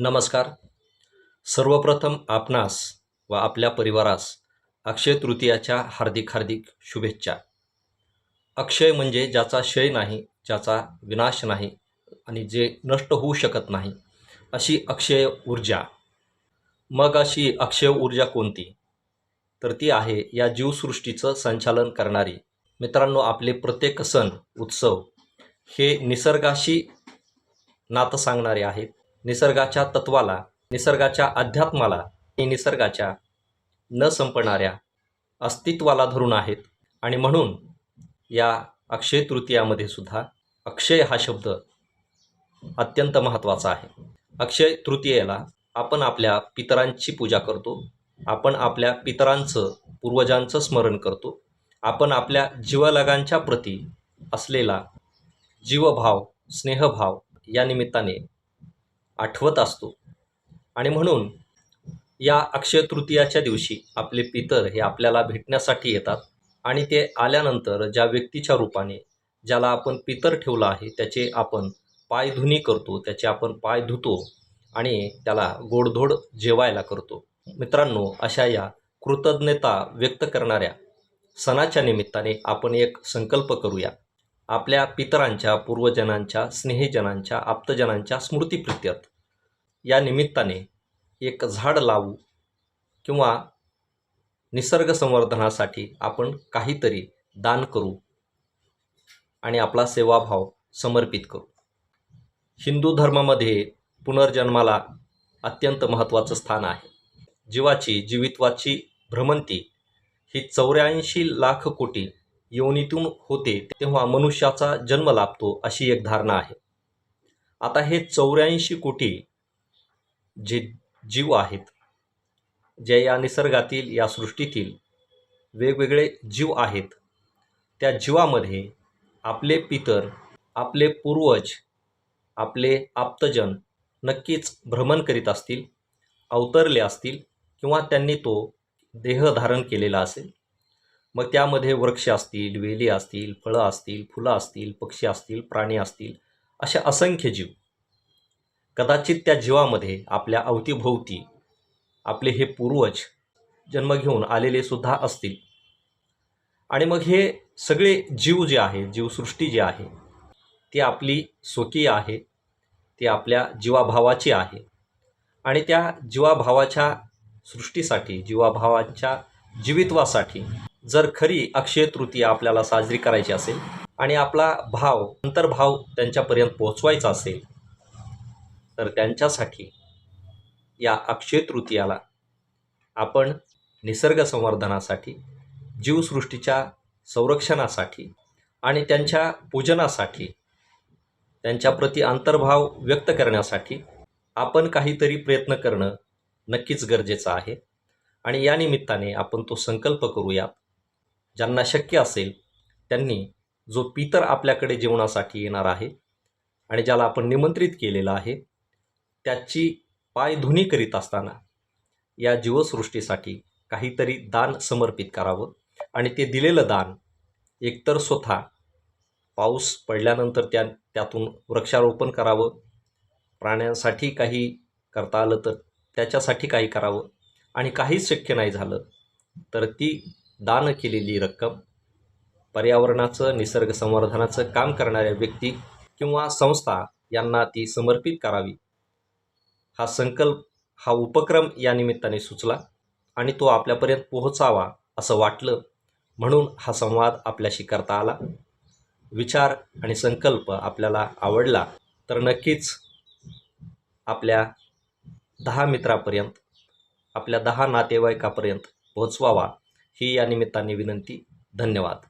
नमस्कार. सर्वप्रथम आपणास व आपल्या परिवारास अक्षय तृतीयाच्या हार्दिक हार्दिक शुभेच्छा. अक्षय म्हणजे ज्याचा क्षय नाही ज्याचा विनाश नाही आणि जे नष्ट होऊ शकत नाही अशी अक्षय ऊर्जा. मग अशी अक्षय ऊर्जा कोणती? तर ती आहे या जीवसृष्टीचं संचालन करणारी मित्रांनो आपले प्रत्येक सण उत्सव हे निसर्गाशी नातं सांगणारे आहेत. निसर्गाच्या तत्वाला निसर्गाच्या अध्यात्माला आणि निसर्गाच्या न संपणाऱ्या अस्तित्वाला धरून आहेत. आणि म्हणून या अक्षय तृतीयामध्ये सुद्धा अक्षय हा शब्द अत्यंत महत्त्वाचा आहे. अक्षय तृतीयेला आपण आपल्या पितरांची पूजा करतो. आपण आपल्या पितरांचं पूर्वजांचं स्मरण करतो. आपण आपल्या जीवलगांच्या प्रती असलेला जीवभाव स्नेहभाव या निमित्ताने आठवत असतो. आणि म्हणून या अक्षय तृतीयाच्या दिवशी आपले पितर हे आपल्याला भेटण्यासाठी येतात आणि ते आल्यानंतर ज्या व्यक्तीच्या रूपाने ज्याला आपण पितर ठेवलं आहे त्याचे आपण पायधुनी करतो त्याचे आपण पाय धुतो आणि त्याला गोडधोड जेवायला करतो. मित्रांनो अशा या कृतज्ञता व्यक्त करणाऱ्या सणाच्या निमित्ताने आपण एक संकल्प करूया. आपल्या पितरांच्या पूर्वजनांच्या स्नेहीजनांच्या आप्तजनांच्या स्मृतीप्रित्यर्थ. या निमित्ताने एक झाड लावू किंवा निसर्ग संवर्धनासाठी आपण काहीतरी दान करू आणि आपला सेवाभाव समर्पित करू. हिंदू धर्मामध्ये पुनर्जन्माला अत्यंत महत्त्वाचं स्थान आहे. जीवाची जीवित्वाची भ्रमंती ही चौऱ्याऐंशी लाख कोटी योनीतून होते तेव्हा मनुष्याचा जन्म लाभतो अशी एक धारणा आहे. आता हे चौऱ्याऐंशी कोटी जे जीव आहेत जे या निसर्गातील या सृष्टीतील वेगवेगळे जीव आहेत त्या जीवामध्ये आपले पितर आपले पूर्वज आपले आप्तजन नक्कीच भ्रमण करीत असतील अवतरले असतील किंवा त्यांनी तो देह धारण केलेला असेल. मग त्यामध्ये वृक्ष असतील वेली असतील फळं असतील फुलं असतील पक्षी असतील प्राणी असतील असे असंख्य जीव. कदाचित त्या जीवामध्ये आपल्या अवतीभोवती आपले हे पूर्वज जन्म घेऊन आलेले सुद्धा असतील. आणि मग हे सगळे जीव जे आहे जीवसृष्टी जी आहे ती आपली स्वकीय आहे ती आपल्या जीवाभावाची आहे. आणि त्या जीवाभावाच्या सृष्टीसाठी जीवाभावाच्या जीवित्वासाठी जर खरी अक्षय तृतीया आपल्याला साजरी करायची असेल आणि आपला भाव अंतर्भाव त्यांच्यापर्यंत पोहोचवायचा असेल तर त्यांच्यासाठी या अक्षय तृतीयाला आपण निसर्ग संवर्धनासाठी जीवसृष्टीच्या संरक्षणासाठी आणि त्यांच्या पूजनासाठी त्यांच्याप्रती अंतर्भाव व्यक्त करण्यासाठी आपण काहीतरी प्रयत्न करणं नक्कीच गरजेचं आहे. आणि या निमित्ताने आपण तो संकल्प करूयात. ज्यांना शक्य असेल त्यांनी जो पितर आपल्याकडे जेवणासाठी येणार आहे आणि ज्याला आपण निमंत्रित केलेलं आहे त्याची पायधुनी करीत असताना या जीवसृष्टीसाठी काहीतरी दान समर्पित करावं. आणि ते दिलेलं दान एकतर स्वतः पाऊस पडल्यानंतर त्या त्यातून वृक्षारोपण करावं. प्राण्यांसाठी काही करता आलं तर त्याच्यासाठी काही करावं. आणि काहीच शक्य नाही झालं तर ती दान केलेली रक्कम पर्यावरणाचं निसर्ग संवर्धनाचं काम करणाऱ्या व्यक्ती किंवा संस्था यांना ती समर्पित करावी. हा संकल्प हा उपक्रम या निमित्ताने सुचला आणि तो आपल्यापर्यंत पोहोचावा असं वाटलं म्हणून हा संवाद आपल्याशी करता आला. विचार आणि संकल्प आपल्याला आवडला तर नक्कीच आपल्या दहा मित्रापर्यंत आपल्या दहा नातेवाईकापर्यंत पोहोचवावा ही या निमित्ताने विनंती. धन्यवाद.